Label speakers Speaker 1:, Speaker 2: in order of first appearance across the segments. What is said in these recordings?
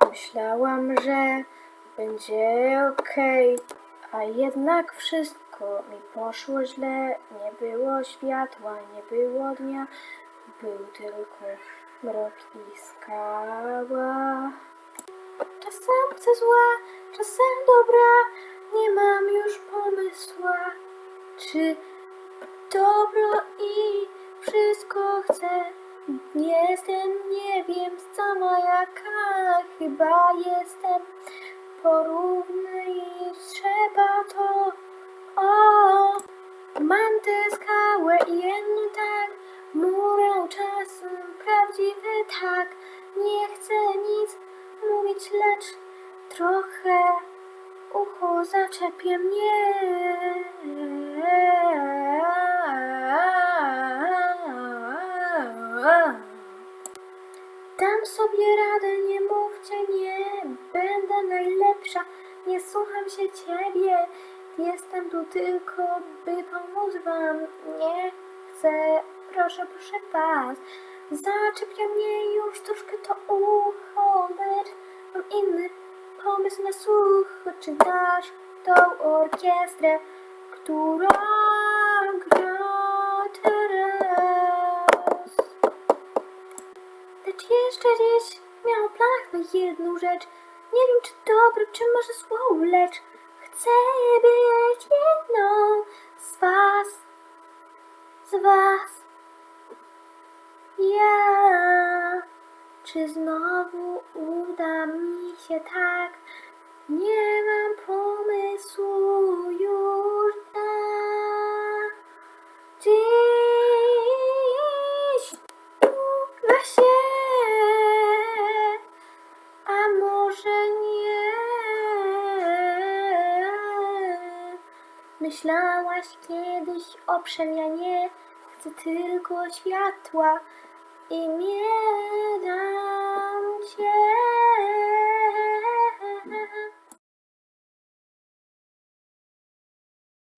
Speaker 1: Myślałam, że będzie okej, a jednak wszystko mi poszło źle. Nie było światła, nie było dnia, był tylko mrok i skała. Czasem chcę zła, czasem dobra, nie mam już pomysła. Czy dobro i wszystko chcę? Jestem, nie wiem, sama jaka, chyba jestem porówny i trzeba to. O, mam tę skałę i jedno tak, murę czasem prawdziwy tak. Nie chcę nic mówić, lecz trochę ucho zaczepie mnie. Sobie radę, nie mówcie nie, będę najlepsza, nie słucham się ciebie. Jestem tu tylko, by pomóc wam. Nie chcę, proszę, proszę was. Zaczepia mnie już troszkę to ucho, lecz mam inny pomysł na słuch. Czy dasz tą orkiestrę, która jeszcze dziś miałam w planach na jedną rzecz. Nie wiem czy dobrą, czy może złą, lecz chcę być jedną z was, z was. Ja, czy znowu uda mi się tak? Nie Myślałaś kiedyś o przemianie, chcę tylko światła i nie dam cię.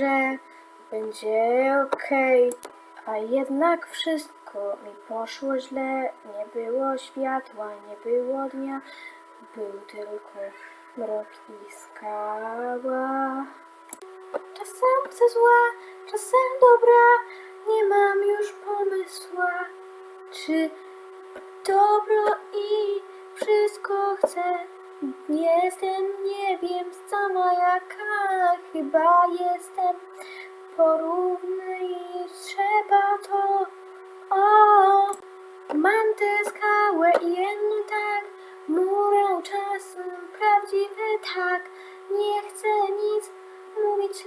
Speaker 1: Że będzie okej, a jednak wszystko mi poszło źle. Nie było światła, nie było dnia, był tylko mrok i skała. Chcę zła, czasem dobra, nie mam już pomysła. Czy dobro i wszystko chcę? Jestem, nie wiem, sama jaka, chyba jestem porówny i trzeba to. O, mam tę skałę i jedno tak, murę czasem prawdziwy tak. Nie chcę nic mówić, lecz